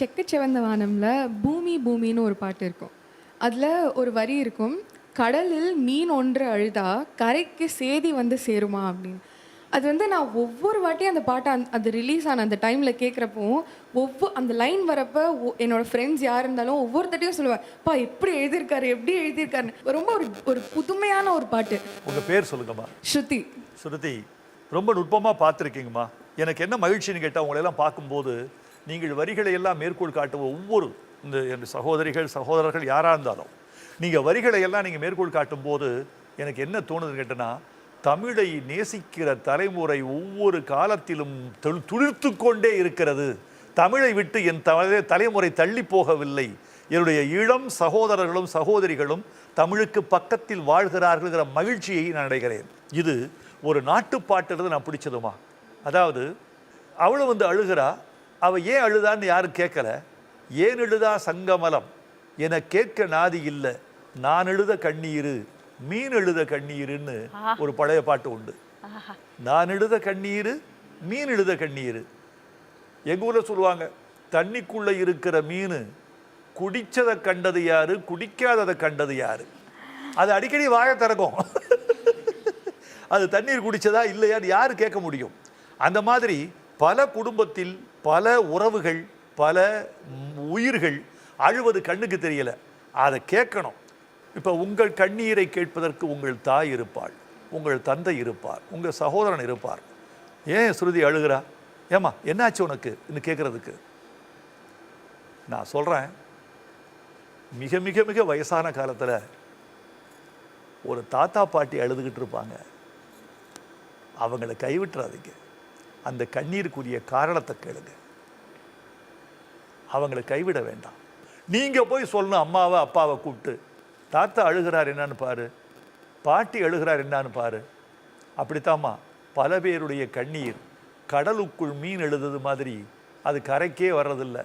செக்க செவந்த வானம்ல பூமி பூமின்னு ஒரு பாட்டு இருக்கும். அதில் ஒரு வரி இருக்கும் கடலில் மீன் ஒன்று அழுதா கரைக்கு சேதி வந்து சேருமா அப்படின்னு. அது வந்து நான் ஒவ்வொரு வாட்டியும் அந்த பாட்டை அந்த அது ரிலீஸ் ஆன அந்த டைமில் கேட்குறப்போ ஒவ்வொரு அந்த லைன் வரப்போ ஒ- என்னோட ஃப்ரெண்ட்ஸ் யார் இருந்தாலும் ஒவ்வொருத்தட்டையும் சொல்லுவேன் பா எப்படி எழுதியிருக்காரு எப்படி எழுதியிருக்காருன்னு. ரொம்ப ஒரு ஒரு புதுமையான ஒரு பாட்டு. உங்க பேர் சொல்லுங்கம்மா. ஸ்ருதி. சுருதி ரொம்ப நுட்பமாக பார்த்துருக்கீங்கம்மா. எனக்கு என்ன மகிழ்ச்சின்னு கேட்டால் உங்களையெல்லாம் பார்க்கும்போது நீங்கள் வரிகளை எல்லாம் மேற்கோள் காட்டுவோம் ஒவ்வொரு இந்த என் சகோதரிகள் சகோதரர்கள் யாராக இருந்தாலும் நீங்கள் வரிகளை எல்லாம் நீங்கள் மேற்கோள் காட்டும் போது எனக்கு என்ன தோணுதுன்னு கேட்டேன்னா தமிழை நேசிக்கிற தலைமுறை ஒவ்வொரு காலத்திலும் துளிர்த்து கொண்டே இருக்கிறது. தமிழை விட்டு என் தலை தலைமுறை தள்ளி போகவில்லை. என்னுடைய இளம் சகோதரர்களும் சகோதரிகளும் தமிழுக்கு பக்கத்தில் வாழ்கிறார்கள்ங்கிற மகிழ்ச்சியை நான் அடைகிறேன். இது ஒரு நாட்டுப்பாட்டிலிருந்து நான் பிடிச்சதுமா? அதாவது அவளும் வந்து அழுகிறா அவ ஏன் அழுதான்னு யாரும் கேட்கல. ஏன் எழுதா சங்கமலம்? என கேட்க நாதி இல்லை. நான் எழுத கண்ணீரு மீன் எழுத கண்ணீருன்னு ஒரு பழைய பாட்டு உண்டு. நான் எழுத கண்ணீரு மீன் எழுத கண்ணீரு. எங்க ஊர்ல சொல்லுவாங்க தண்ணிக்குள்ள இருக்கிற மீன் குடிச்சதை கண்டது யாரு குடிக்காததை கண்டது யாரு? அது அடிக்கடி வாயை திறக்கும். அது தண்ணீர் குடிச்சதா இல்லையான்னு யாரு கேட்க முடியும். அந்த மாதிரி பல குடும்பத்தில் பல உறவுகள் பல உயிர்கள் அழுவது கண்ணுக்கு தெரியலை. அதை கேட்கணும். இப்போ உங்கள் கண்ணீரை கேட்பதற்கு உங்கள் தாய் இருப்பாள் உங்கள் தந்தை இருப்பார் உங்கள் சகோதரன் இருப்பார். ஏன் ஸ்ருதி அழுகிறா? ஏம்மா என்னாச்சு உனக்கு? இன்னும் கேட்குறதுக்கு. நான் சொல்கிறேன் மிக மிக மிக வயசான காலத்தில் ஒரு தாத்தா பாட்டி அழுதுகிட்டு இருப்பாங்க. அவங்கள கைவிட்டுறாதீங்க. அந்த கண்ணீருக்குரிய காரணத்தை கேளுங்க. அவங்கள கைவிட வேண்டாம். நீங்கள் போய் சொல்லணும் அம்மாவை அப்பாவை கூப்பிட்டு தாத்தா அழுகிறார் என்னன்னு பாரு. பாட்டி அழுகிறார் என்னன்னு பாரு. அப்படித்தாம்மா பல பேருடைய கண்ணீர் கடலுக்குள் மீன் எழுதுது மாதிரி அது கரைக்கே வர்றதில்லை.